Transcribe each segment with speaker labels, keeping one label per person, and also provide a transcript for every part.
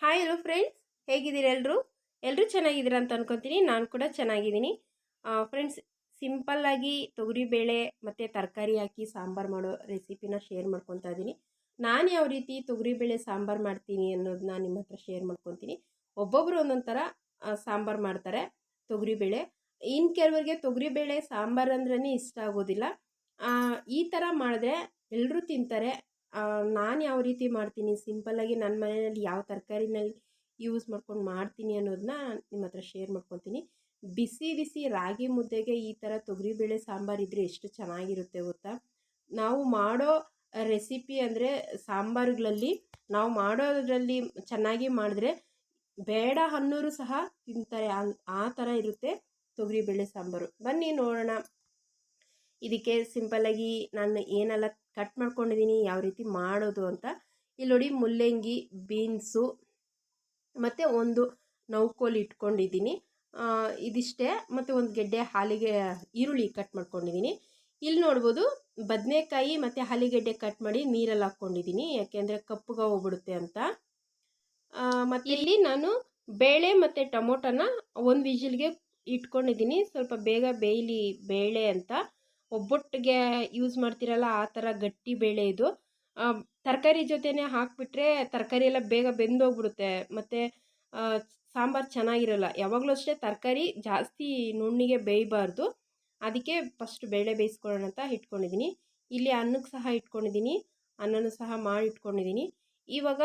Speaker 1: Hi hello friends ಹೇಗಿದ್ದೀರಾ ಎಲ್ಲರೂ ಎಲ್ಲರೂ ಚೆನ್ನಾಗಿದ್ದೀರಾ ಅಂತ ಅನ್ಕೊತೀನಿ, ನಾನು ಕೂಡ ಚೆನ್ನಾಗಿದ್ದೀನಿ. ಫ್ರೆಂಡ್ಸ್ ಸಿಂಪಲ್ಲಾಗಿ ತೊಗರಿಬೇಳೆ ಮತ್ತು ತರಕಾರಿ ಹಾಕಿ ಸಾಂಬಾರು ಮಾಡೋ ರೆಸಿಪಿನ ಶೇರ್ ಮಾಡ್ಕೊತಾ ಇದ್ದೀನಿ ನಾನು ಯಾವ ರೀತಿ ತೊಗರಿಬೇಳೆ ಸಾಂಬಾರು ಮಾಡ್ತೀನಿ ಅನ್ನೋದನ್ನ ನಿಮ್ಮ ಹತ್ರ ಶೇರ್ ಮಾಡ್ಕೊತೀನಿ. ಒಬ್ಬೊಬ್ಬರು ಒಂದೊಂದು ಥರ ಸಾಂಬಾರು ಮಾಡ್ತಾರೆ ತೊಗರಿಬೇಳೆ ಇನ್ನು ಕೆಲವರಿಗೆ ತೊಗರಿಬೇಳೆ ಸಾಂಬಾರು ಅಂದ್ರೇ ಇಷ್ಟ ಆಗೋದಿಲ್ಲ. ಈ ಥರ ಮಾಡಿದ್ರೆ ಎಲ್ಲರೂ ತಿಂತಾರೆ ನಾನು ಯಾವ ರೀತಿ ಮಾಡ್ತೀನಿ? ಸಿಂಪಲ್ಲಾಗಿ ನನ್ನ ಮನೆಯಲ್ಲಿ ಯಾವ ತರಕಾರಿನಲ್ಲಿ ಯೂಸ್ ಮಾಡ್ಕೊಂಡು ಮಾಡ್ತೀನಿ ಅನ್ನೋದನ್ನ ನಿಮ್ಮ ಹತ್ರ ಶೇರ್ ಮಾಡ್ಕೊತೀನಿ. ಬಿಸಿ ಬಿಸಿ ರಾಗಿ ಮುದ್ದೆಗೆ ಈ ಥರ ತೊಗರಿಬೇಳೆ ಸಾಂಬಾರು ಇದ್ದರೆ ಎಷ್ಟು ಚೆನ್ನಾಗಿರುತ್ತೆ ಗೊತ್ತಾ? ನಾವು ಮಾಡೋ ರೆಸಿಪಿ ಅಂದರೆ ಸಾಂಬಾರುಗಳಲ್ಲಿ ನಾವು ಮಾಡೋದರಲ್ಲಿ ಚೆನ್ನಾಗಿ ಮಾಡಿದ್ರೆ ಬೇಡ ಅನ್ನೋರು ಸಹ ತಿಂತಾರೆ. ಆ- ಥರ ಇರುತ್ತೆ ತೊಗರಿಬೇಳೆ ಸಾಂಬಾರು. ಬನ್ನಿ ನೋಡೋಣ. ಇದಕ್ಕೆ ಸಿಂಪಲ್ಲಾಗಿ ನಾನು ಏನೆಲ್ಲ ಕಟ್ ಮಾಡ್ಕೊಂಡಿದ್ದೀನಿ ಯಾವ ರೀತಿ ಮಾಡೋದು ಅಂತ. ಇಲ್ಲಿ ನೋಡಿ ಮುಲ್ಲಂಗಿ, ಬೀನ್ಸು, ಮತ್ತು ಒಂದು ನೌಕೋಲಿ ಇಟ್ಕೊಂಡಿದ್ದೀನಿ ಇದಿಷ್ಟೇ. ಮತ್ತು ಒಂದು ಗೆಡ್ಡೆ ಹಾಲಿಗೆ ಈರುಳ್ಳಿ ಕಟ್ ಮಾಡ್ಕೊಂಡಿದ್ದೀನಿ ಇಲ್ಲಿ ನೋಡ್ಬೋದು ಬದನೆಕಾಯಿ ಮತ್ತು ಹಾಲಿಗೆಡ್ಡೆ ಕಟ್ ಮಾಡಿ ನೀರಲ್ಲಿ ಹಾಕ್ಕೊಂಡಿದ್ದೀನಿ ಯಾಕೆಂದರೆ ಕಪ್ಪುಗೆ ಹೋಗ್ಬಿಡುತ್ತೆ ಅಂತ. ಮತ್ತು ಇಲ್ಲಿ ನಾನು ಬೇಳೆ ಮತ್ತು ಟೊಮೊಟೊನ ಒಂದು ವಿಜಿಲ್ಗೆ ಇಟ್ಕೊಂಡಿದ್ದೀನಿ ಸ್ವಲ್ಪ ಬೇಗ ಬೇಯಲಿ ಬೇಳೆ ಅಂತ. ಒಬ್ಬೊಟ್ಟಿಗೆ ಯೂಸ್ ಮಾಡ್ತಿರಲ್ಲ ಆ ಥರ ಗಟ್ಟಿ ಬೇಳೆ ಇದು. ತರಕಾರಿ ಜೊತೆನೇ ಹಾಕಿಬಿಟ್ರೆ ತರಕಾರಿ ಎಲ್ಲ ಬೇಗ ಬೆಂದೋಗ್ಬಿಡುತ್ತೆ. ಮತ್ತು ಸಾಂಬಾರು ಚೆನ್ನಾಗಿರಲ್ಲ. ಯಾವಾಗಲೂ ಅಷ್ಟೇ ತರಕಾರಿ ಜಾಸ್ತಿ ನುಣ್ಣಿಗೆ ಬೇಯಬಾರ್ದು. ಅದಕ್ಕೆ ಫಸ್ಟ್ ಬೇಳೆ ಬೇಯಿಸ್ಕೊಳ್ಳೋಣ ಅಂತ ಇಟ್ಕೊಂಡಿದ್ದೀನಿ ಇಲ್ಲಿ ಅನ್ನಕ್ಕೆ ಸಹ ಇಟ್ಕೊಂಡಿದ್ದೀನಿ ಅನ್ನನೂ ಸಹ ಮಾಡಿ ಇಟ್ಕೊಂಡಿದ್ದೀನಿ ಇವಾಗ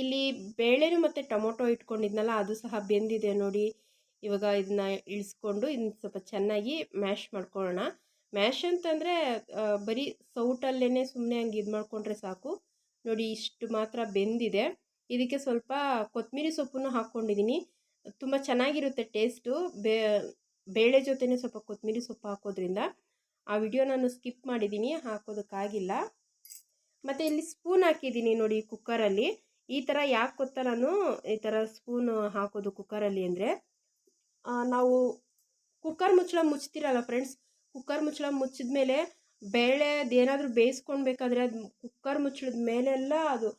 Speaker 1: ಇಲ್ಲಿ ಬೇಳೆನೂ ಮತ್ತು ಟೊಮೊಟೊ ಇಟ್ಕೊಂಡಿದ್ನಲ್ಲ, ಅದು ಸಹ ಬೆಂದಿದೆ ನೋಡಿ. ಇವಾಗ ಇದನ್ನ ಇಳಿಸ್ಕೊಂಡು ಇದನ್ನ ಸ್ವಲ್ಪ ಚೆನ್ನಾಗಿ ಮ್ಯಾಶ್ ಮಾಡ್ಕೊಳ್ಳೋಣ. ಮ್ಯಾಶ್ ಅಂತಂದರೆ ಬರೀ ಸೌಟಲ್ಲೇ ಸುಮ್ಮನೆ ಹಂಗೆ ಇದು ಮಾಡಿಕೊಂಡ್ರೆ ಸಾಕು. ನೋಡಿ, ಇಷ್ಟು ಮಾತ್ರ ಬೆಂದಿದೆ. ಇದಕ್ಕೆ ಸ್ವಲ್ಪ ಕೊತ್ತಂಬರಿ ಸೊಪ್ಪನ್ನು ಹಾಕ್ಕೊಂಡಿದ್ದೀನಿ ತುಂಬ ಚೆನ್ನಾಗಿರುತ್ತೆ ಟೇಸ್ಟು. ಬೇಳೆ ಜೊತೆನೇ ಸ್ವಲ್ಪ ಕೊತ್ತಂಬರಿ ಸೊಪ್ಪು ಹಾಕೋದ್ರಿಂದ. ಆ ವಿಡಿಯೋ ನಾನು ಸ್ಕಿಪ್ ಮಾಡಿದ್ದೀನಿ ಹಾಕೋದಕ್ಕಾಗಿಲ್ಲ. ಮತ್ತು ಇಲ್ಲಿ ಸ್ಪೂನ್ ಹಾಕಿದ್ದೀನಿ ನೋಡಿ ಕುಕ್ಕರಲ್ಲಿ. ಈ ಥರ ಯಾಕೆ ಗೊತ್ತಾ ನಾನು? ಈ ಥರ ಸ್ಪೂನು ಹಾಕೋದು ಕುಕ್ಕರಲ್ಲಿ ಅಂದರೆ ನಾವು ಕುಕ್ಕರ್ ಮುಚ್ಚಳ ಮುಚ್ತಿರಲ್ಲ ಫ್ರೆಂಡ್ಸ್ ಕುಕ್ಕರ್ ಮುಚ್ಚಳ ಮುಚ್ಚಿದ ಮೇಲೆ ಬೇಳೆ ಅದೇನಾದರೂ ಬೇಯಿಸ್ಕೊಳ್ಬೇಕಾದ್ರೆ ಅದು ಕುಕ್ಕರ್ ಮುಚ್ಚಳದ ಮೇಲೆಲ್ಲ ಅದು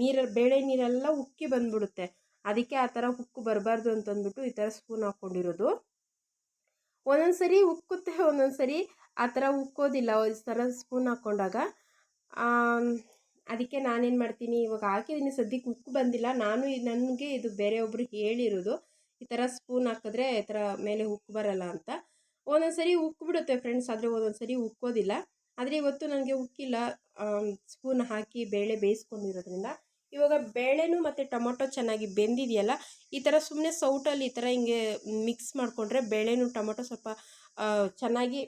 Speaker 1: ನೀರ, ಬೇಳೆ ನೀರೆಲ್ಲ ಉಕ್ಕಿ ಬಂದ್ಬಿಡುತ್ತೆ. ಅದಕ್ಕೆ ಆ ಥರ ಉಕ್ಕು ಬರಬಾರ್ದು ಅಂತಂದ್ಬಿಟ್ಟು ಈ ಥರ ಸ್ಪೂನ್ ಹಾಕ್ಕೊಂಡಿರೋದು. ಒಂದೊಂದು ಸರಿ ಉಕ್ಕುತ್ತೆ ಒಂದೊಂದು ಸರಿ ಆ ಥರ ಉಕ್ಕೋದಿಲ್ಲ. ಈ ಥರ ಸ್ಪೂನ್ ಹಾಕ್ಕೊಂಡಾಗ ಅದಕ್ಕೆ ನಾನೇನು ಮಾಡ್ತೀನಿ, ಇವಾಗ ಹಾಕಿದ್ದೀನಿ, ಸದ್ಯಕ್ಕೆ ಉಕ್ಕು ಬಂದಿಲ್ಲ. ನಾನು ನನಗೆ ಇದು ಬೇರೆ ಒಬ್ಬರು ಹೇಳಿರೋದು. ಈ ಥರ ಸ್ಪೂನ್ ಹಾಕಿದ್ರೆ ಈ ಥರ ಮೇಲೆ ಉಕ್ಕು ಬರಲ್ಲ ಅಂತ. ಒಂದೊಂದು ಸರಿ ಉಕ್ಕಿಬಿಡುತ್ತೆ ಫ್ರೆಂಡ್ಸ್, ಆದರೆ ಒಂದೊಂದು ಸರಿ ಉಕ್ಕೋದಿಲ್ಲ. ಆದರೆ ಇವತ್ತು ನನಗೆ ಉಕ್ಕಿಲ್ಲ. ಸ್ಪೂನ್ ಹಾಕಿ ಬೇಳೆ ಬೇಯಿಸ್ಕೊಂಡಿರೋದ್ರಿಂದ. ಇವಾಗ ಬೇಳೆನೂ ಮತ್ತು ಟೊಮೊಟೊ ಚೆನ್ನಾಗಿ ಬೆಂದಿದೆಯಲ್ಲ, ಈ ಥರ ಸುಮ್ಮನೆ ಸೌಟಲ್ಲಿ ಈ ಥರ ಹಿಂಗೆ ಮಿಕ್ಸ್ ಮಾಡಿಕೊಂಡ್ರೆ ಬೇಳೆನೂ ಟೊಮೊಟೊ ಸ್ವಲ್ಪ ಚೆನ್ನಾಗಿ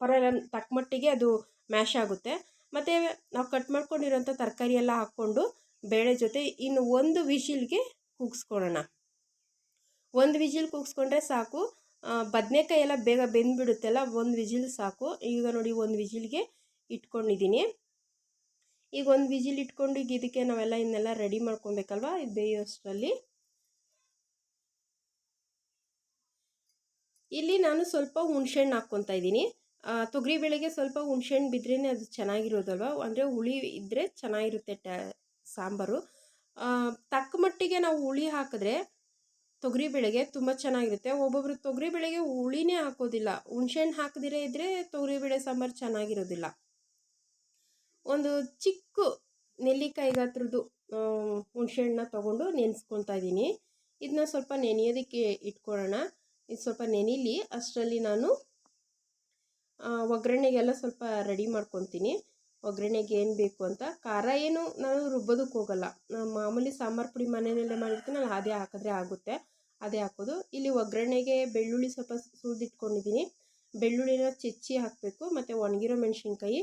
Speaker 1: ಪರವಾಗಿಲ್ಲ ತಕ್ಕ ಮಟ್ಟಿಗೆ ಅದು ಮ್ಯಾಶ್ ಆಗುತ್ತೆ. ಮತ್ತು ನಾವು ಕಟ್ ಮಾಡ್ಕೊಂಡಿರೋಂಥ ತರಕಾರಿ ಎಲ್ಲ ಹಾಕ್ಕೊಂಡು ಬೇಳೆ ಜೊತೆ ಇನ್ನು ಒಂದು ವಿಶಿಲ್ಗೆ ಕೂಗಿಸ್ಕೊಳ್ಳೋಣ. ಒಂದು ವಿಜಿಲ್ ಕೂಗಿಸ್ಕೊಂಡ್ರೆ ಸಾಕು. ಬದನೆಕಾಯಿ ಎಲ್ಲ ಬೇಗ ಬೆಂದ್ಬಿಡುತ್ತಲ್ಲ, ಒಂದು ವಿಜಿಲ್ ಸಾಕು. ಈಗ ನೋಡಿ ಒಂದು ವಿಜಿಲ್ಗೆ ಇಟ್ಕೊಂಡಿದ್ದೀನಿ. ಈಗ ಒಂದು ವಿಜಿಲ್ ಇಟ್ಕೊಂಡು ಈಗ ಇದಕ್ಕೆ ನಾವೆಲ್ಲ ಇನ್ನೆಲ್ಲ ರೆಡಿ ಮಾಡ್ಕೊಬೇಕಲ್ವಾ? ಇದು ಬೇಯೋಷ್ಟರಲ್ಲಿ. ಇಲ್ಲಿ ನಾನು ಸ್ವಲ್ಪ ಹುಣ್ಸೆಹಣ್ಣು ಹಾಕ್ಕೊತಾ ಇದ್ದೀನಿ. ತೊಗರಿಬೇಳೆಗೆ ಸ್ವಲ್ಪ ಹುಣ್ಸೆಹಣ್ಣು ಬಿದ್ರೇ ಅದು ಚೆನ್ನಾಗಿರೋದಲ್ವ? ಅಂದರೆ ಹುಳಿ ಇದ್ದರೆ ಚೆನ್ನಾಗಿರುತ್ತೆ ಟ, ಸಾಂಬಾರು. ತಕ್ಕ ಮಟ್ಟಿಗೆ ನಾವು ಹುಳಿ ಹಾಕಿದ್ರೆ ತೊಗರಿಬೇಳೆಗೆ ತುಂಬ ಚೆನ್ನಾಗಿರುತ್ತೆ. ಒಬ್ಬೊಬ್ಬರು ತೊಗರಿಬೇಳೆಗೆ ಹುಳಿನೇ ಹಾಕೋದಿಲ್ಲ. ಹುಣ್ಸೆಹಣ್ಣು ಹಾಕದಿರೇ ಇದ್ದರೆ ತೊಗರಿಬೇಳೆ ಸಾಂಬಾರು ಚೆನ್ನಾಗಿರೋದಿಲ್ಲ. ಒಂದು ಚಿಕ್ಕ ನೆಲ್ಲಿಕಾಯಿ ಗಾತ್ರದ್ದು ಹುಣ್ಸೆಹಣ್ಣನ್ನ ತೊಗೊಂಡು ನೆನೆಸ್ಕೊತಾ ಇದ್ದೀನಿ. ಇದನ್ನ ಸ್ವಲ್ಪ ನೆನೆಯೋದಕ್ಕೆ ಇಟ್ಕೊಳ್ಳೋಣ. ಇದು ಸ್ವಲ್ಪ ನೆನಿಲಿ, ಅಷ್ಟರಲ್ಲಿ ನಾನು ಒಗ್ಗರಣೆಗೆಲ್ಲ ಸ್ವಲ್ಪ ರೆಡಿ ಮಾಡ್ಕೊತೀನಿ. ಒಗ್ಗರಣೆಗೆ ಏನು ಬೇಕು ಅಂತ. ಖಾರ ಏನು ನಾನು ರುಬ್ಬೋದಕ್ಕೆ ಹೋಗಲ್ಲ. ನಾನು ಮಾಮೂಲಿ ಸಾಂಬಾರು ಪುಡಿ ಮನೆಯಲ್ಲೇ ಮಾಡಿರ್ತೀನಲ್ಲ, ಅದೇ ಹಾಕಿದ್ರೆ ಆಗುತ್ತೆ. ಅದೇ ಹಾಕೋದು. ಇಲ್ಲಿ ಒಗ್ಗರಣೆಗೆ ಬೆಳ್ಳುಳ್ಳಿ ಸ್ವಲ್ಪ ಸುರಿದಿಟ್ಕೊಂಡಿದ್ದೀನಿ ಬೆಳ್ಳುಳ್ಳಿನ ಚೆಚ್ಚಿ ಹಾಕಬೇಕು, ಮತ್ತು ಒಣಗಿರೋ ಮೆಣಸಿನ್ಕಾಯಿ.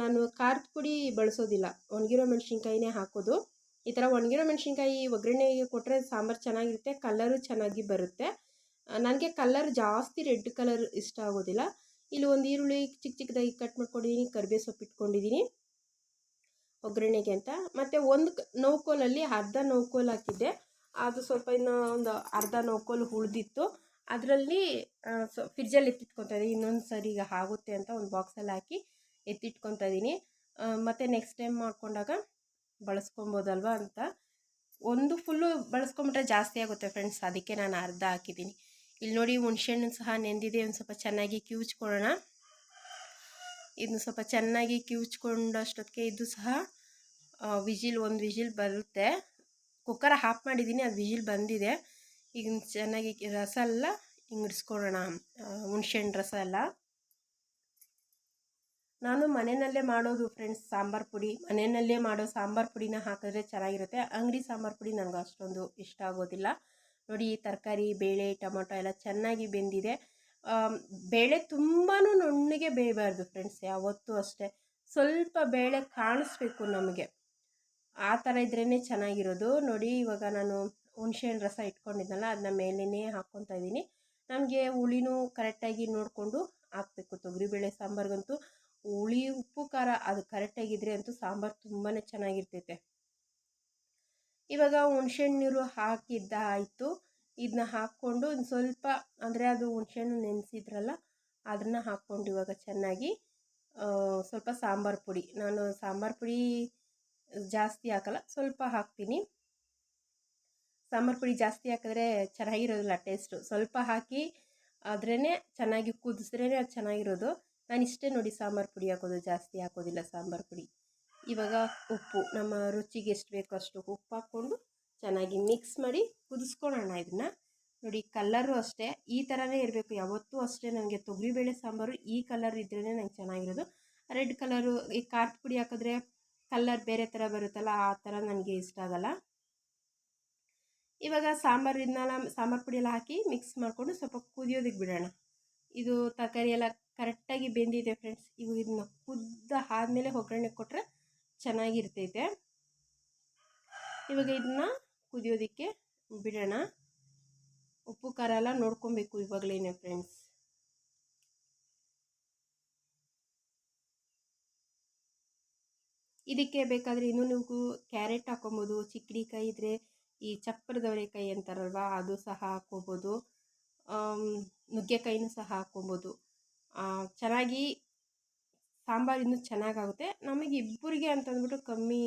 Speaker 1: ನಾನು ಖಾರದ ಪುಡಿ ಬಳಸೋದಿಲ್ಲ. ಒಣಗಿರೋ ಮೆಣಸಿನ್ಕಾಯಿನೇ ಹಾಕೋದು. ಈ ಥರ ಒಣಗಿರೋ ಮೆಣಸಿನ್ಕಾಯಿ ಒಗ್ಗರಣೆಗೆ ಕೊಟ್ಟರೆ ಸಾಂಬಾರು ಚೆನ್ನಾಗಿರುತ್ತೆ ಕಲ್ಲರು ಚೆನ್ನಾಗಿ ಬರುತ್ತೆ. ನನಗೆ ಕಲರ್ ಜಾಸ್ತಿ ರೆಡ್ ಕಲರ್ ಇಷ್ಟ ಆಗೋದಿಲ್ಲ. ಇಲ್ಲಿ ಒಂದು ಈರುಳ್ಳಿ ಚಿಕ್ಕ ಚಿಕ್ಕದಾಗಿ ಕಟ್ ಮಾಡ್ಕೊಂಡಿದ್ದೀನಿ ಕರಿಬೇವು ಸೊಪ್ಪು ಇಟ್ಕೊಂಡಿದ್ದೀನಿ ಒಗ್ಗರಣೆಗೆ ಅಂತ. ಮತ್ತು ಒಂದು ನೌಕೋಲಲ್ಲಿ ಅರ್ಧ ನೌಕೋಲ್ ಹಾಕಿದ್ದೆ. ಅದು ಸ್ವಲ್ಪ ಇನ್ನೂ ಒಂದು ಅರ್ಧ ನೋಕೋಲು ಉಳಿದಿತ್ತು ಅದರಲ್ಲಿ ಸೊ ಫ್ರಿಜ್ಜಲ್ಲಿ ಎತ್ತಿಟ್ಕೊತಾ ಇದ್ದೀನಿ. ಇನ್ನೊಂದು ಸರಿ ಈಗ ಆಗುತ್ತೆ ಅಂತ ಒಂದು ಬಾಕ್ಸಲ್ಲಿ ಹಾಕಿ ಎತ್ತಿಟ್ಕೊತಾ ಇದ್ದೀನಿ. ಮತ್ತು ನೆಕ್ಸ್ಟ್ ಟೈಮ್ ಮಾಡ್ಕೊಂಡಾಗ ಬಳಸ್ಕೊಬೋದಲ್ವ ಅಂತ. ಒಂದು ಫುಲ್ಲು ಬಳಸ್ಕೊಂಬಿಟ್ರೆ ಜಾಸ್ತಿ ಆಗುತ್ತೆ ಫ್ರೆಂಡ್ಸ್ ಅದಕ್ಕೆ ನಾನು ಅರ್ಧ ಹಾಕಿದ್ದೀನಿ. ಇಲ್ಲಿ ನೋಡಿ ಹುಣ್ಸೆಹಣ್ಣು ಸಹ ನೆಂದಿದೆ. ಒಂದು ಸ್ವಲ್ಪ ಚೆನ್ನಾಗಿ ಕಿವುಚ್ಕೊಳ್ಳೋಣ. ಇದನ್ನು ಸ್ವಲ್ಪ ಚೆನ್ನಾಗಿ ಕಿವುಚ್ಕೊಂಡಷ್ಟೊತ್ತಿಗೆ ಇದು ಸಹ ವಿಜಿಲ್, ಒಂದು ವಿಜಿಲ್ ಬರುತ್ತೆ. ಕುಕ್ಕರ್ ಹಾಫ್ ಮಾಡಿದ್ದೀನಿ, ಅದು ವಿಜಿಲ್ ಬಂದಿದೆ. ಈಗ ಚೆನ್ನಾಗಿ ರಸ ಎಲ್ಲ ಹಿಂಗಿಡ್ಸ್ಕೊಡೋಣ ಹುಣ್ಸೆಹಣ್ಣು ರಸ ಎಲ್ಲ. ನಾನು ಮನೆಯಲ್ಲೇ ಮಾಡೋದು ಫ್ರೆಂಡ್ಸ್ ಸಾಂಬಾರು ಪುಡಿ. ಮನೆಯಲ್ಲೇ ಮಾಡೋ ಸಾಂಬಾರು ಪುಡಿನ ಹಾಕಿದ್ರೆ ಚೆನ್ನಾಗಿರುತ್ತೆ. ಅಂಗಡಿ ಸಾಂಬಾರು ಪುಡಿ ನನಗೆ ಅಷ್ಟೊಂದು ಇಷ್ಟ ಆಗೋದಿಲ್ಲ. ನೋಡಿ ತರಕಾರಿ, ಬೇಳೆ, ಟೊಮೊಟೊ ಎಲ್ಲ ಚೆನ್ನಾಗಿ ಬೆಂದಿದೆ. ಬೇಳೆ ತುಂಬಾ ನುಣ್ಣಗೆ ಬೇಯಬಾರ್ದು ಫ್ರೆಂಡ್ಸ್, ಯಾವತ್ತೂ ಅಷ್ಟೇ. ಸ್ವಲ್ಪ ಬೇಳೆ ಕಾಣಿಸ್ಬೇಕು ನಮಗೆ. ಆ ಥರ ಇದ್ರೇ ಚೆನ್ನಾಗಿರೋದು. ನೋಡಿ, ಇವಾಗ ನಾನು ಹುಣ್ಸೆಹಣ್ಣು ರಸ ಇಟ್ಕೊಂಡಿದ್ನಲ್ಲ ಅದನ್ನ ಮೇಲೇ ಹಾಕ್ಕೊತಾ ಇದ್ದೀನಿ. ನಮಗೆ ಹುಳಿನೂ ಕರೆಕ್ಟಾಗಿ ನೋಡಿಕೊಂಡು ಹಾಕಬೇಕು. ತೊಗರಿಬೇಳೆ ಸಾಂಬಾರಿಗಂತೂ ಹುಳಿ, ಉಪ್ಪು, ಖಾರ ಅದು ಕರೆಕ್ಟಾಗಿದ್ದರೆ ಅಂತೂ ಸಾಂಬಾರು ತುಂಬಾ ಚೆನ್ನಾಗಿರ್ತೈತೆ. ಇವಾಗ ಹುಣ್ಸೆಹಣ್ಣೀರು ಹಾಕಿದ್ದ ಆಯಿತು. ಇದನ್ನ ಹಾಕ್ಕೊಂಡು ಒಂದು ಸ್ವಲ್ಪ, ಅಂದರೆ ಅದು ಹುಣ್ಸೆಹಣ್ಣು ನೆನೆಸಿದ್ರಲ್ಲ, ಅದನ್ನು ಹಾಕ್ಕೊಂಡು ಇವಾಗ ಚೆನ್ನಾಗಿ ಸ್ವಲ್ಪ ಸಾಂಬಾರು ಪುಡಿ. ನಾನು ಸಾಂಬಾರು ಪುಡಿ ಜಾಸ್ತಿ ಹಾಕಲ್ಲ, ಸ್ವಲ್ಪ ಹಾಕ್ತೀನಿ. ಸಾಂಬಾರು ಪುಡಿ ಜಾಸ್ತಿ ಹಾಕಿದ್ರೆ ಚೆನ್ನಾಗಿರೋದಿಲ್ಲ ಟೇಸ್ಟು ಸ್ವಲ್ಪ ಹಾಕಿ ಆದ್ರೇ ಚೆನ್ನಾಗಿ ಕುದಿಸ್ರೇ ಅದು ಚೆನ್ನಾಗಿರೋದು. ನಾನು ಇಷ್ಟೇ ನೋಡಿ ಸಾಂಬಾರು ಪುಡಿ ಹಾಕೋದು, ಜಾಸ್ತಿ ಹಾಕೋದಿಲ್ಲ ಸಾಂಬಾರು ಪುಡಿ. ಇವಾಗ ಉಪ್ಪು, ನಮ್ಮ ರುಚಿಗೆ ಎಷ್ಟು ಬೇಕೋ ಅಷ್ಟು ಉಪ್ಪು ಹಾಕ್ಕೊಂಡು ಚೆನ್ನಾಗಿ ಮಿಕ್ಸ್ ಮಾಡಿ ಕುದಿಸ್ಕೊಳ್ಳೋಣ ಇದನ್ನು. ನೋಡಿ ಕಲ್ಲರು ಅಷ್ಟೇ, ಈ ಥರನೇ ಇರಬೇಕು. ಯಾವತ್ತೂ ಅಷ್ಟೇ ನನಗೆ ತೊಗರಿಬೇಳೆ ಸಾಂಬಾರು ಈ ಕಲರ್ ಇದ್ರೇ ನಂಗೆ ಚೆನ್ನಾಗಿರೋದು. ರೆಡ್ ಕಲರು ಈ ಖಾರದ ಪುಡಿ ಹಾಕಿದ್ರೆ ಕಲ್ಲರ್ ಬೇರೆ ಥರ ಬರುತ್ತಲ್ಲ, ಆ ಥರ ನನಗೆ ಇಷ್ಟ ಆಗಲ್ಲ. ಇವಾಗ ಸಾಂಬಾರು ಇದನ್ನೆಲ್ಲ, ಸಾಂಬಾರು ಪುಡಿ ಹಾಕಿ ಮಿಕ್ಸ್ ಮಾಡಿಕೊಂಡು ಸ್ವಲ್ಪ ಕುದಿಯೋದಕ್ಕೆ ಬಿಡೋಣ. ಇದು ತರಕಾರಿ ಎಲ್ಲ ಕರೆಕ್ಟಾಗಿ ಬೆಂದಿದೆ ಫ್ರೆಂಡ್ಸ್ ಇವು ಇದನ್ನ ಕುದ್ದ ಆದಮೇಲೆ ಒಗ್ಗರಣೆ ಕೊಟ್ಟರೆ ಚೆನ್ನಾಗಿರ್ತೈತೆ. ಇವಾಗ ಇದನ್ನ ಕುದಿಯೋದಕ್ಕೆ ಬಿಡೋಣ. ಉಪ್ಪು, ಖಾರ ಎಲ್ಲ ನೋಡ್ಕೊಬೇಕು ಇವಾಗಲೇ ಫ್ರೆಂಡ್ಸ್ ಇದಕ್ಕೆ ಬೇಕಾದರೆ ಇನ್ನೂ ನೀವು ಕ್ಯಾರೆಟ್ ಹಾಕೊಬೋದು ಚಿಕ್ಕಡಿಕಾಯಿ ಇದ್ದರೆ ಈ ಚಪ್ಪರದವರೆಕಾಯಿ ಅಂತಾರಲ್ವ, ಅದು ಸಹ ಹಾಕ್ಕೋಬೋದು ನುಗ್ಗೆಕಾಯಿನೂ ಸಹ ಹಾಕ್ಕೊಬೋದು ಚೆನ್ನಾಗಿ ಸಾಂಬಾರು ಇನ್ನೂ ಚೆನ್ನಾಗಾಗುತ್ತೆ. ನಮಗೆ ಇಬ್ಬರಿಗೆ ಅಂತಂದ್ಬಿಟ್ಟು ಕಮ್ಮಿ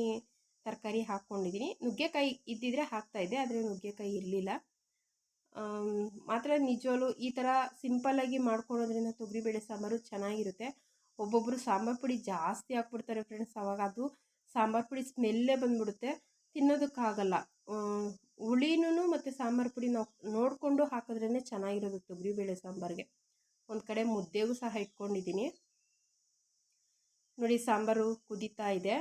Speaker 1: ತರಕಾರಿ ಹಾಕ್ಕೊಂಡಿದ್ದೀನಿ ನುಗ್ಗೆಕಾಯಿ ಇದ್ದಿದ್ರೆ ಹಾಕ್ತಾಯಿದ್ದೆ ಆದರೆ ನುಗ್ಗೆಕಾಯಿ ಇರಲಿಲ್ಲ. ಮಾತ್ರ ನಿಜವಾಗ್ಲೂ ಈ ಥರ ಸಿಂಪಲ್ಲಾಗಿ ಮಾಡ್ಕೊಳೋದ್ರಿಂದ ತೊಗರಿಬೇಳೆ ಸಾಂಬಾರು ಚೆನ್ನಾಗಿರುತ್ತೆ. ಒಬ್ಬೊಬ್ಬರು ಸಾಂಬಾರು ಪುಡಿ ಜಾಸ್ತಿ ಹಾಕ್ಬಿಡ್ತಾರೆ ಫ್ರೆಂಡ್ಸ್ ಅವಾಗ. ಅದು ಸಾಂಬಾರು ಪುಡಿ ಸ್ಮೆಲ್ಲೇ ಬಂದ್ಬಿಡುತ್ತೆ. ತಿನ್ನೋದಕ್ಕಾಗಲ್ಲ. ಹುಳಿನೂ ಮತ್ತು ಸಾಂಬಾರು ಪುಡಿ ನಾವು ನೋಡಿಕೊಂಡು ಹಾಕಿದ್ರೇ ಚೆನ್ನಾಗಿರೋದು ತೊಗರಿಬೇಳೆ ಸಾಂಬಾರಿಗೆ. ಒಂದು ಕಡೆ ಮುದ್ದೆಗೂ ಸಹ ಇಟ್ಕೊಂಡಿದ್ದೀನಿ ನೋಡಿ ಸಾಂಬಾರು ಕುದೀತಾ ಇದೆ.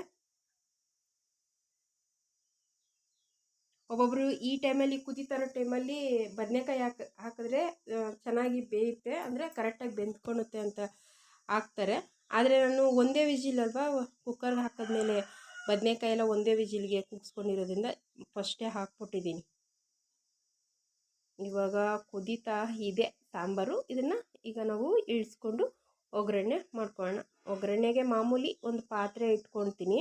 Speaker 1: ಒಬ್ಬೊಬ್ಬರು ಈ ಟೈಮಲ್ಲಿ ಕುದಿತಾರೋ ಟೈಮಲ್ಲಿ ಬದನೆಕಾಯಿ ಹಾಕಿ, ಹಾಕಿದ್ರೆ ಚೆನ್ನಾಗಿ ಬೇಯುತ್ತೆ. ಅಂದರೆ ಕರೆಕ್ಟಾಗಿ ಬೆಂದ್ಕೊಳುತ್ತೆ ಅಂತ ಹಾಕ್ತಾರೆ. ಆದರೆ ನಾನು ಒಂದೇ ವಿಜಿಲ್ ಅಲ್ವಾ ಕುಕ್ಕರ್ಗೆ ಹಾಕಿದ್ಮೇಲೆ ಬದನೆಕಾಯಿ ಎಲ್ಲ ಒಂದೇ ವಿಜಿಲ್ಗೆ ಕುಗ್ಸ್ಕೊಂಡಿರೋದ್ರಿಂದ ಫಸ್ಟೇ ಹಾಕ್ಬಿಟ್ಟಿದ್ದೀನಿ. ಇವಾಗ ಕುದೀತಾ ಇದೆ ಸಾಂಬಾರು. ಇದನ್ನು ಈಗ ನಾವು ಇಳಿಸ್ಕೊಂಡು ಒಗ್ಗರಣೆ ಮಾಡ್ಕೊಳ್ಳೋಣ. ಒಗ್ಗರಣೆಗೆ ಮಾಮೂಲಿ ಒಂದು ಪಾತ್ರೆ ಇಟ್ಕೊತೀನಿ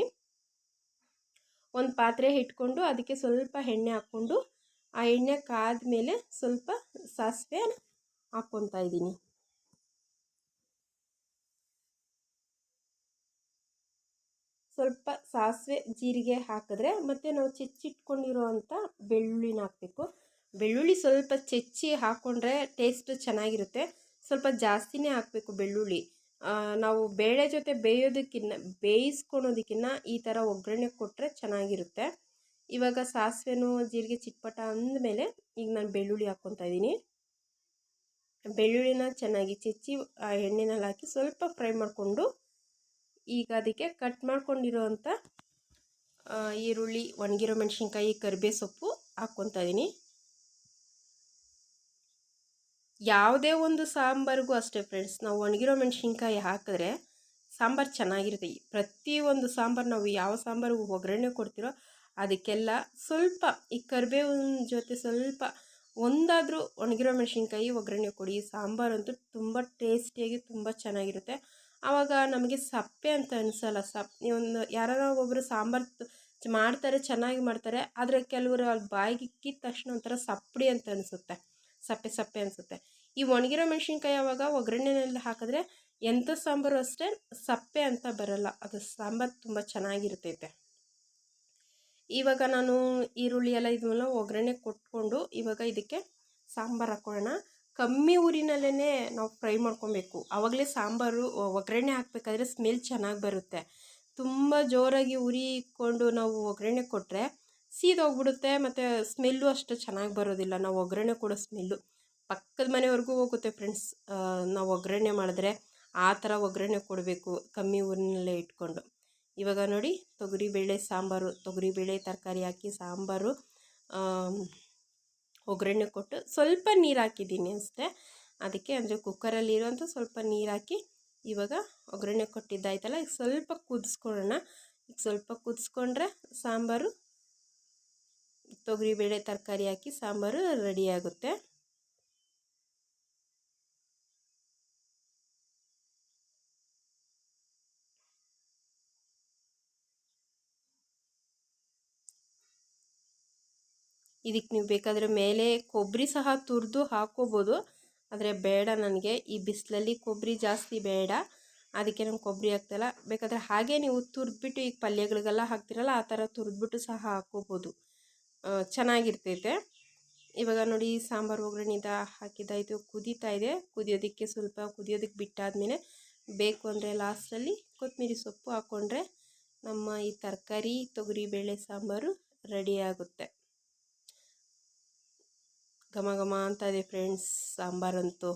Speaker 1: ಒಂದು ಪಾತ್ರೆ ಇಟ್ಕೊಂಡು ಅದಕ್ಕೆ ಸ್ವಲ್ಪ ಎಣ್ಣೆ ಹಾಕ್ಕೊಂಡು, ಆ ಎಣ್ಣೆ ಕಾದ ಮೇಲೆ ಸ್ವಲ್ಪ ಸಾಸಿವೆ ಹಾಕ್ಕೊತಾ ಇದ್ದೀನಿ. ಸ್ವಲ್ಪ ಸಾಸಿವೆ ಜೀರಿಗೆ ಹಾಕಿದ್ರೆ ಮತ್ತು ನಾವು ಚೆಚ್ಚಿಟ್ಕೊಂಡಿರೋವಂಥ ಬೆಳ್ಳುಳ್ಳಿನ ಹಾಕಬೇಕು. ಬೆಳ್ಳುಳ್ಳಿ ಸ್ವಲ್ಪ ಚೆಚ್ಚಿ ಹಾಕ್ಕೊಂಡ್ರೆ ಟೇಸ್ಟ್ ಚೆನ್ನಾಗಿರುತ್ತೆ. ಸ್ವಲ್ಪ ಜಾಸ್ತಿನೇ ಹಾಕಬೇಕು ಬೆಳ್ಳುಳ್ಳಿ. ನಾವು ಬೇಳೆ ಜೊತೆ ಬೇಯೋದಕ್ಕಿನ್ನ, ಬೇಯಿಸ್ಕೊಳೋದಕ್ಕಿನ್ನ ಈ ಥರ ಒಗ್ಗರಣೆ ಕೊಟ್ಟರೆ ಚೆನ್ನಾಗಿರುತ್ತೆ. ಇವಾಗ ಸಾಸಿವೆನೂ ಜೀರಿಗೆ ಚಿಟ್ಪಟ ಅಂದಮೇಲೆ ಈಗ ನಾನು ಬೆಳ್ಳುಳ್ಳಿ ಹಾಕ್ಕೊತಾ ಇದ್ದೀನಿ. ಬೆಳ್ಳುಳ್ಳಿನ ಚೆನ್ನಾಗಿ ಚೆಚ್ಚಿ ಎಣ್ಣೆನಲ್ಲಿ ಹಾಕಿ ಸ್ವಲ್ಪ ಫ್ರೈ ಮಾಡಿಕೊಂಡು ಈಗ ಅದಕ್ಕೆ ಕಟ್ ಮಾಡ್ಕೊಂಡಿರೋವಂಥ ಈರುಳ್ಳಿ, ಒಣಗಿರೋ ಮೆಣಸಿನ್ಕಾಯಿ ಕರಿಬೇ ಸೊಪ್ಪು ಹಾಕ್ಕೊತಾ ಇದ್ದೀನಿ ಯಾವುದೇ ಒಂದು ಸಾಂಬಾರಿಗೂ ಅಷ್ಟೇ ಫ್ರೆಂಡ್ಸ್ ನಾವು ಒಣಗಿರೋ ಮೆಣಸಿನ್ಕಾಯಿ ಹಾಕಿದ್ರೆ ಸಾಂಬಾರು ಚೆನ್ನಾಗಿರುತ್ತೆ. ಪ್ರತಿಯೊಂದು ಸಾಂಬಾರು ನಾವು ಯಾವ ಸಾಂಬಾರು ಒಗ್ಗರಣೆ ಕೊಡ್ತೀರೋ ಅದಕ್ಕೆಲ್ಲ ಸ್ವಲ್ಪ, ಈ ಕರಿಬೇವಿನ ಜೊತೆ ಸ್ವಲ್ಪ ಒಂದಾದರೂ ಒಣಗಿರೋ ಮೆಣಸಿನ್ಕಾಯಿ ಒಗ್ಗರಣೆ ಕೊಡಿ. ಸಾಂಬಾರಂತೂ ತುಂಬ ಟೇಸ್ಟಿಯಾಗಿ ತುಂಬ ಚೆನ್ನಾಗಿರುತ್ತೆ. ಆವಾಗ ನಮಗೆ ಸಪ್ಪೆ ಅಂತ ಅನಿಸಲ್ಲ. ಸಪ್ ಒಂದು ಯಾರೋ ಒಬ್ಬರು ಸಾಂಬಾರು ಮಾಡ್ತಾರೆ, ಚೆನ್ನಾಗಿ ಮಾಡ್ತಾರೆ, ಆದರೆ ಕೆಲವರು ಅಲ್ಲಿ ಬಾಯಿಗೆ ಇಕ್ಕಿದ ತಕ್ಷಣ ಒಂಥರ ಸಪ್ಪಡಿ ಅಂತ ಅನಿಸುತ್ತೆ. ಸಪ್ಪೆ ಸಪ್ಪೆ ಅನಿಸುತ್ತೆ. ಈ ಒಣಗಿರೋ ಮೆಣಸಿನ್ಕಾಯಿ ಆವಾಗ ಒಗ್ಗರಣೆನಲ್ಲಿ ಹಾಕಿದ್ರೆ ಎಂಥ ಸಾಂಬಾರು ಅಷ್ಟೇ ಸಪ್ಪೆ ಅಂತ ಬರಲ್ಲ. ಅದು ಸಾಂಬಾರು ತುಂಬ ಚೆನ್ನಾಗಿರ್ತೈತೆ. ಇವಾಗ ನಾನು ಈರುಳ್ಳಿ ಎಲ್ಲ ಇದನ್ನೆಲ್ಲ ಒಗ್ಗರಣೆ ಕೊಟ್ಕೊಂಡು ಇವಾಗ ಇದಕ್ಕೆ ಸಾಂಬಾರು ಹಾಕ್ಕೊಳ್ಳೋಣ. ಕಮ್ಮಿ ಊರಿನಲ್ಲೇ ನಾವು ಫ್ರೈ ಮಾಡ್ಕೊಬೇಕು. ಆವಾಗಲೇ ಸಾಂಬಾರು ಒಗ್ಗರಣೆ ಹಾಕಬೇಕಾದ್ರೆ ಸ್ಮೆಲ್ ಚೆನ್ನಾಗಿ ಬರುತ್ತೆ. ತುಂಬ ಜೋರಾಗಿ ಉರಿ ಇಟ್ಕೊಂಡು ನಾವು ಒಗ್ಗರಣೆ ಕೊಟ್ಟರೆ ಸೀದೋಗ್ಬಿಡುತ್ತೆ, ಮತ್ತು ಸ್ಮೆಲ್ಲು ಅಷ್ಟು ಚೆನ್ನಾಗಿ ಬರೋದಿಲ್ಲ. ನಾವು ಒಗ್ಗರಣೆ ಕೊಡೋ ಸ್ಮೆಲ್ಲು ಪಕ್ಕದ ಮನೆವರೆಗೂ ಹೋಗುತ್ತೆ ಫ್ರೆಂಡ್ಸ್ ನಾವು ಒಗ್ಗರಣೆ ಮಾಡಿದ್ರೆ ಆ ಥರ ಒಗ್ಗರಣೆ ಕೊಡಬೇಕು ಕಮ್ಮಿ ಊರಿನಲ್ಲೇ ಇಟ್ಕೊಂಡು. ಇವಾಗ ನೋಡಿ, ತೊಗರಿಬೇಳೆ ಸಾಂಬಾರು, ತೊಗರಿಬೇಳೆ ತರಕಾರಿ ಹಾಕಿ ಸಾಂಬಾರು ಒಗ್ಗರಣೆ ಕೊಟ್ಟು ಸ್ವಲ್ಪ ನೀರು ಹಾಕಿದ್ದೀನಿ ಅಷ್ಟೇ. ಅದಕ್ಕೆ ಅಂದರೆ ಕುಕ್ಕರಲ್ಲಿ ಇರುವಂಥ ಸ್ವಲ್ಪ ನೀರು ಹಾಕಿ ಇವಾಗ ಒಗ್ಗರಣೆ ಕೊಟ್ಟಿದ್ದಾಯ್ತಲ್ಲ, ಈಗ ಸ್ವಲ್ಪ ಕುದಿಸ್ಕೊಳ್ಳೋಣ. ಈಗ ಸ್ವಲ್ಪ ಕುದಿಸ್ಕೊಂಡ್ರೆ ಸಾಂಬಾರು, ತೊಗರಿಬೇಳೆ ತರಕಾರಿ ಹಾಕಿ ಸಾಂಬಾರು ರೆಡಿಯಾಗುತ್ತೆ ಇದಕ್ಕೆ ನೀವು ಬೇಕಾದರೆ ಮೇಲೆ ಕೊಬ್ಬರಿ ಸಹ ತುರಿದು ಹಾಕ್ಕೋಬೋದು. ಆದರೆ ಬೇಡ ನನಗೆ. ಈ ಬಿಸಿಲಲ್ಲಿ ಕೊಬ್ಬರಿ ಜಾಸ್ತಿ ಬೇಡ. ಅದಕ್ಕೆ ನಮ್ಗೆ ಕೊಬ್ಬರಿ ಹಾಕ್ತಲ್ಲ ಬೇಕಾದರೆ ಹಾಗೆ ನೀವು ತುರಿದ್ಬಿಟ್ಟು ಈಗ ಪಲ್ಯಗಳಿಗೆಲ್ಲ ಹಾಕ್ತಿರಲ್ಲ, ಆ ಥರ ತುರಿದ್ಬಿಟ್ಟು ಸಹ ಹಾಕ್ಕೋಬೋದು. ಚೆನ್ನಾಗಿರ್ತೈತೆ. ಇವಾಗ ನೋಡಿ ಸಾಂಬಾರು ಒಗ್ಗರಣೆಯಿಂದ ಹಾಕಿದ್ದಾಯಿತು ಕುದೀತಾ ಇದೆ. ಕುದಿಯೋದಕ್ಕೆ ಸ್ವಲ್ಪ ಕುದಿಯೋದಕ್ಕೆ ಬಿಟ್ಟಾದ್ಮೇಲೆ ಬೇಕು ಅಂದರೆ ಲಾಸ್ಟಲ್ಲಿ ಕೊತ್ತಂಬರಿ ಸೊಪ್ಪು ಹಾಕ್ಕೊಂಡ್ರೆ ನಮ್ಮ ಈ ತರಕಾರಿ ತೊಗರಿಬೇಳೆ ಸಾಂಬಾರು ರೆಡಿ ಆಗುತ್ತೆ. ಘಮ ಘಮ ಅಂತ ಇದೆ ಫ್ರೆಂಡ್ಸ್ ಸಾಂಬಾರಂತೂ.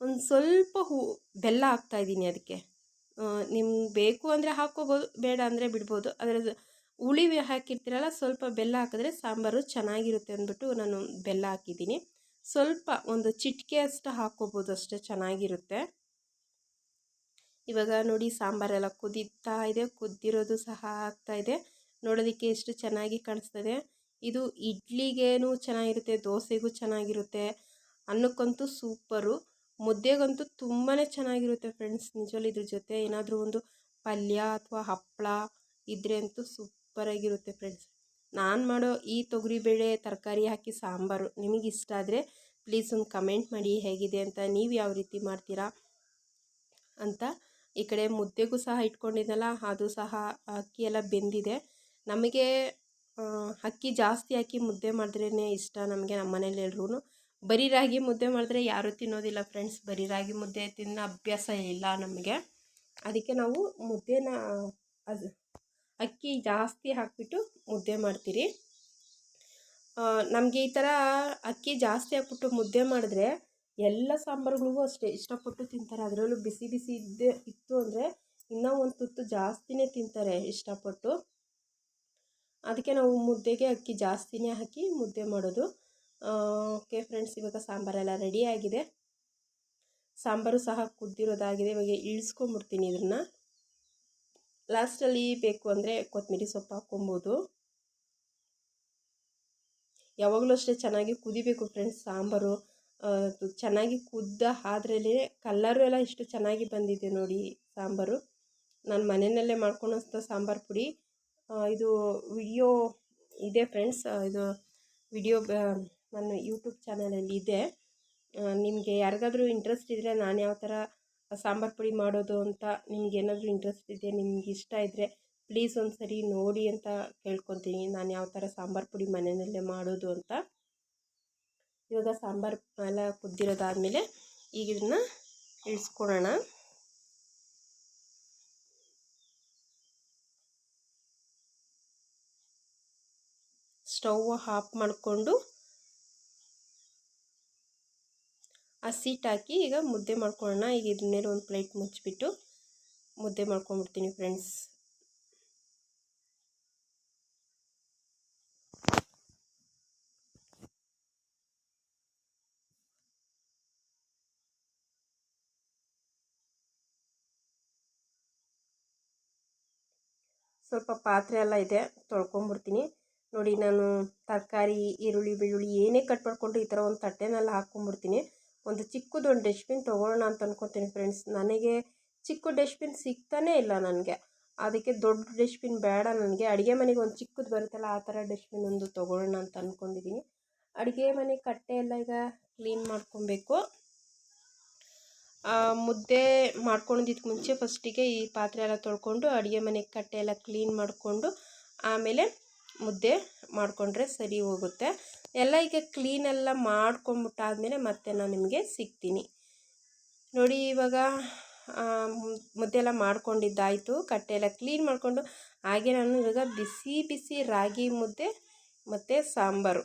Speaker 1: ಒಂದು ಸ್ವಲ್ಪ ಹೂ, ಬೆಲ್ಲ ಹಾಕ್ತಾಯಿದ್ದೀನಿ ಅದಕ್ಕೆ ನಿಮ್ಗೆ ಬೇಕು ಅಂದರೆ ಹಾಕ್ಕೋಬೋದು, ಬೇಡ ಅಂದರೆ ಬಿಡ್ಬೋದು. ಅದರ ಹುಳಿ ಹಾಕಿರ್ತೀರಲ್ಲ, ಸ್ವಲ್ಪ ಬೆಲ್ಲ ಹಾಕಿದ್ರೆ ಸಾಂಬಾರು ಚೆನ್ನಾಗಿರುತ್ತೆ ಅಂದ್ಬಿಟ್ಟು ನಾನು ಬೆಲ್ಲ ಹಾಕಿದ್ದೀನಿ. ಸ್ವಲ್ಪ ಒಂದು ಚಿಟಿಕೆ ಅಷ್ಟು ಹಾಕ್ಕೋಬೋದು, ಅಷ್ಟೇ ಚೆನ್ನಾಗಿರುತ್ತೆ. ಇವಾಗ ನೋಡಿ ಸಾಂಬಾರೆಲ್ಲ ಕುದೀತಾ ಇದೆ, ಕುದ್ದಿರೋದು ಸಹ ಆಗ್ತಾ ಇದೆ. ನೋಡೋದಕ್ಕೆ ಎಷ್ಟು ಚೆನ್ನಾಗಿ ಕಾಣಿಸ್ತದೆ ಇದು ಇಡ್ಲಿಗೇನು ಚೆನ್ನಾಗಿರುತ್ತೆ, ದೋಸೆಗೂ ಚೆನ್ನಾಗಿರುತ್ತೆ ಅನ್ನಕ್ಕಂತೂ ಸೂಪರು. ಮುದ್ದೆಗಂತೂ ತುಂಬಾ ಚೆನ್ನಾಗಿರುತ್ತೆ ಫ್ರೆಂಡ್ಸ್ ನಿಜವಲ್ಲಿ ಇದ್ರ ಜೊತೆ. ಏನಾದರೂ ಒಂದು ಪಲ್ಯ ಅಥವಾ ಹಪ್ಪಳ ಇದ್ದರೆ ಅಂತೂ ಸೂಪರಾಗಿರುತ್ತೆ ಫ್ರೆಂಡ್ಸ್. ನಾನು ಮಾಡೋ ಈ ತೊಗರಿಬೇಳೆ ತರಕಾರಿ ಹಾಕಿ ಸಾಂಬಾರು ನಿಮಗೆ ಇಷ್ಟ ಆದರೆ ಪ್ಲೀಸ್ ಒಂದು ಕಮೆಂಟ್ ಮಾಡಿ ಹೇಗಿದೆ ಅಂತ ನೀವು ಯಾವ ರೀತಿ ಮಾಡ್ತೀರಾ ಅಂತ ಈ ಕಡೆ ಮುದ್ದೆಗೂ ಸಹ ಇಟ್ಕೊಂಡಿದ್ದಲ್ಲ, ಅದು ಸಹ ಅಕ್ಕಿ ಎಲ್ಲ ಬೆಂದಿದೆ. ನಮಗೆ ಅಕ್ಕಿ ಜಾಸ್ತಿ ಹಾಕಿ ಮುದ್ದೆ ಮಾಡಿದ್ರೇ ಇಷ್ಟ ನಮಗೆ ನಮ್ಮ ಮನೇಲಿ ಎಲ್ರೂ ಬರೀ ರಾಗಿ ಮುದ್ದೆ ಮಾಡಿದ್ರೆ ಯಾರೂ ತಿನ್ನೋದಿಲ್ಲ ಫ್ರೆಂಡ್ಸ್ ಬರೀ ರಾಗಿ ಮುದ್ದೆ ತಿನ್ನೋ ಅಭ್ಯಾಸ ಇಲ್ಲ ನಮಗೆ. ಅದಕ್ಕೆ ನಾವು ಮುದ್ದೆನ, ಅದು, ಅಕ್ಕಿ ಜಾಸ್ತಿ ಹಾಕಿಬಿಟ್ಟು ಮುದ್ದೆ ಮಾಡ್ತೀರಿ. ನಮಗೆ ಈ ಥರ ಅಕ್ಕಿ ಜಾಸ್ತಿ ಹಾಕ್ಬಿಟ್ಟು ಮುದ್ದೆ ಮಾಡಿದ್ರೆ ಎಲ್ಲ ಸಾಂಬಾರುಗಳಿಗೂ ಅಷ್ಟೇ ಇಷ್ಟಪಟ್ಟು ತಿಂತಾರೆ. ಅದರಲ್ಲೂ ಬಿಸಿ ಬಿಸಿ ಇದ್ದೇ, ಇತ್ತು ಅಂದರೆ ಇನ್ನೂ ಒಂದು ತುತ್ತು ಜಾಸ್ತಿನೇ ತಿಂತಾರೆ ಇಷ್ಟಪಟ್ಟು. ಅದಕ್ಕೆ ನಾವು ಮುದ್ದೆಗೆ ಅಕ್ಕಿ ಜಾಸ್ತಿನೇ ಹಾಕಿ ಮುದ್ದೆ ಮಾಡೋದು. ಓಕೆ ಫ್ರೆಂಡ್ಸ್ ಇವಾಗ ಸಾಂಬಾರೆಲ್ಲ ರೆಡಿಯಾಗಿದೆ ಸಾಂಬಾರು ಸಹ ಕುದ್ದಿರೋದಾಗಿದೆ. ಇವಾಗ ಇಳಿಸ್ಕೊಂಬಿಡ್ತೀನಿ ಇದನ್ನು ಲಾಸ್ಟಲ್ಲಿ ಬೇಕು ಅಂದರೆ ಕೊತ್ತಂಬರಿ ಸೊಪ್ಪು ಹಾಕ್ಕೊಬೋದು. ಯಾವಾಗಲೂ ಅಷ್ಟೇ ಚೆನ್ನಾಗಿ ಕುದಿಬೇಕು ಫ್ರೆಂಡ್ಸ್ ಸಾಂಬಾರು. ಚೆನ್ನಾಗಿ ಕುದ್ದ ಆದ್ರೇ ಕಲ್ಲರು ಎಲ್ಲ ಇಷ್ಟು ಚೆನ್ನಾಗಿ ಬಂದಿದೆ ನೋಡಿ ಸಾಂಬಾರು. ನಾನು ಮನೆಯಲ್ಲೇ ಮಾಡ್ಕೊಳೋಂಥ ಸಾಂಬಾರು ಪುಡಿ. ಇದು ವಿಡಿಯೋ ಇದೆ ಫ್ರೆಂಡ್ಸ್. ಇದು ವಿಡಿಯೋ ನನ್ನ ಯೂಟ್ಯೂಬ್ ಚಾನಲಲ್ಲಿ ಇದೆ. ನಿಮಗೆ ಯಾರಿಗಾದ್ರೂ ಇಂಟ್ರೆಸ್ಟ್ ಇದ್ದರೆ ನಾನು ಯಾವ ಥರ ಸಾಂಬಾರು ಪುಡಿ ಮಾಡೋದು ಅಂತ ನಿಮ್ಗೆ ಏನಾದರೂ ಇಂಟ್ರೆಸ್ಟ್ ಇದೆ, ನಿಮ್ಗೆ ಇಷ್ಟ ಇದ್ದರೆ ಪ್ಲೀಸ್ ಒಂದು ಸರಿ ನೋಡಿ ಅಂತ ಕೇಳ್ಕೊತೀನಿ. ನಾನು ಯಾವ ಥರ ಸಾಂಬಾರು ಪುಡಿ ಮನೆಯಲ್ಲೇ ಮಾಡೋದು ಅಂತ. ಇವಾಗ ಸಾಂಬಾರು ಎಲ್ಲ ಕುದ್ದಿರೋದಾದಮೇಲೆ ಈಗ ಇದನ್ನು ಇಳಿಸ್ಕೊಳೋಣ. ಸ್ಟವ್ ಆಫ್ ಮಾಡಿಕೊಂಡು ಆ ಸೀಟ್ ಹಾಕಿ ಈಗ ಮುದ್ದೆ ಮಾಡ್ಕೊಳ್ಳೋಣ. ಈಗ ಇದ್ರ ಮೇಲೆ ಒಂದು ಪ್ಲೇಟ್ ಮುಚ್ಚಿಬಿಟ್ಟು ಮುದ್ದೆ ಮಾಡ್ಕೊಂಡ್ಬಿಡ್ತೀನಿ ಫ್ರೆಂಡ್ಸ್. ಸ್ವಲ್ಪ ಪಾತ್ರೆ ಎಲ್ಲ ಇದೆ ತೊಳ್ಕೊಂಬಿಡ್ತೀನಿ ನೋಡಿ, ನಾನು ತರಕಾರಿ, ಈರುಳ್ಳಿ, ಬೆಳ್ಳುಳ್ಳಿ ಏನೇ ಕಟ್ ಮಾಡಿಕೊಂಡು ಈ ಥರ ಒಂದು ತಟ್ಟೆನಲ್ಲಿ ಹಾಕ್ಕೊಂಬಿಡ್ತೀನಿ ಒಂದು ಚಿಕ್ಕದು ಒಂದು ಡಸ್ಟ್ಬಿನ್ ತೊಗೊಳ್ಳೋಣ ಅಂತ ಅಂದ್ಕೊತೀನಿ ಫ್ರೆಂಡ್ಸ್ ನನಗೆ ಚಿಕ್ಕ ಡಸ್ಟ್ಬಿನ್ ಸಿಗ್ತಾನೇ ಇಲ್ಲ ನನಗೆ. ಅದಕ್ಕೆ ದೊಡ್ಡ ಡಸ್ಟ್ಬಿನ್ ಬೇಡ ನನಗೆ. ಅಡುಗೆ ಮನೆಗೆ ಒಂದು ಚಿಕ್ಕದು ಬರುತ್ತಲ್ಲ, ಆ ಥರ ಡಸ್ಟ್ಬಿನ್ ಒಂದು ತೊಗೊಳ್ಳೋಣ ಅಂತ ಅಂದ್ಕೊಂಡಿದ್ದೀನಿ ಅಡುಗೆ ಮನೆ ಕಟ್ಟೆ ಎಲ್ಲ ಈಗ ಕ್ಲೀನ್ ಮಾಡ್ಕೊಬೇಕು. ಮುದ್ದೆ ಮಾಡ್ಕೊಂಡಿದ್ದಕ್ಕೆ ಮುಂಚೆ ಫಸ್ಟಿಗೆ ಈ ಪಾತ್ರೆ ಎಲ್ಲ ತೊಳ್ಕೊಂಡು ಅಡುಗೆ ಮನೆ ಕಟ್ಟೆ ಎಲ್ಲ ಕ್ಲೀನ್ ಮಾಡಿಕೊಂಡು ಆಮೇಲೆ ಮುದ್ದೆ ಮಾಡಿಕೊಂಡ್ರೆ ಸರಿ ಹೋಗುತ್ತೆ. ಎಲ್ಲ ಈಗ ಕ್ಲೀನೆಲ್ಲ ಮಾಡ್ಕೊಂಬಿಟ್ಟಾದ್ಮೇಲೆ ಮತ್ತೆ ನಾನು ನಿಮಗೆ ಸಿಗ್ತೀನಿ. ನೋಡಿ ಇವಾಗ ಮುದ್ದೆ ಎಲ್ಲ ಮಾಡ್ಕೊಂಡಿದ್ದಾಯಿತು. ಕಟ್ಟೆ ಎಲ್ಲ ಕ್ಲೀನ್ ಮಾಡಿಕೊಂಡು, ಹಾಗೆ ನಾನು ಇವಾಗ ಬಿಸಿ ಬಿಸಿ ರಾಗಿ ಮುದ್ದೆ ಮತ್ತು ಸಾಂಬಾರು.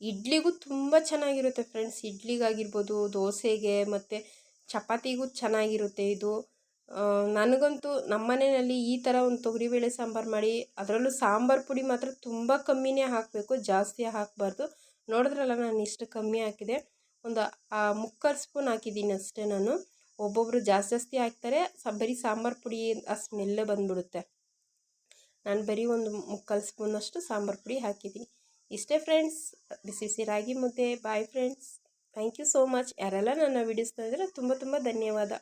Speaker 1: ಇಡ್ಲಿಗೂ ತುಂಬ ಚೆನ್ನಾಗಿರುತ್ತೆ ಫ್ರೆಂಡ್ಸ್ ಇಡ್ಲಿಗಾಗಿರ್ಬೋದು, ದೋಸೆಗೆ ಮತ್ತು ಚಪಾತಿಗೂ ಚೆನ್ನಾಗಿರುತ್ತೆ ಇದು. ನನಗಂತೂ ನಮ್ಮ ಮನೆಯಲ್ಲಿ ಈ ಥರ ಒಂದು ತೊಗರಿಬೇಳೆ ಸಾಂಬಾರು ಮಾಡಿ, ಅದರಲ್ಲೂ ಸಾಂಬಾರು ಪುಡಿ ಮಾತ್ರ ತುಂಬ ಕಮ್ಮಿನೇ ಹಾಕಬೇಕು, ಜಾಸ್ತಿ ಹಾಕಬಾರ್ದು. ನೋಡಿದ್ರಲ್ಲ ನಾನು ಇಷ್ಟು ಕಮ್ಮಿ ಹಾಕಿದೆ. ಒಂದು ಮುಕ್ಕಾಲು ಸ್ಪೂನ್ ಹಾಕಿದ್ದೀನಿ ಅಷ್ಟೇ ನಾನು. ಒಬ್ಬೊಬ್ಬರು ಜಾಸ್ತಿ ಜಾಸ್ತಿ ಹಾಕ್ತಾರೆ ಬರೀ ಸಾಂಬಾರು ಪುಡಿ ಆ ಸ್ಮೆಲ್ಲೇ ಬಂದುಬಿಡುತ್ತೆ. ನಾನು ಬರೀ ಒಂದು ಮುಕ್ಕಾಲು ಸ್ಪೂನಷ್ಟು ಸಾಂಬಾರು ಪುಡಿ ಹಾಕಿದ್ದೀನಿ. ಇಷ್ಟೇ ಫ್ರೆಂಡ್ಸ್ ಬಿಸಿ ಬಿಸಿ ರಾಗಿ ಮುದ್ದೆ. Bye friends thank you so much ಯಾರೆಲ್ಲ ನನ್ನ ವಿಡಿಯೋಸ್ ನೋಡಿದ್ರೆ ತುಂಬ ತುಂಬ ಧನ್ಯವಾದ.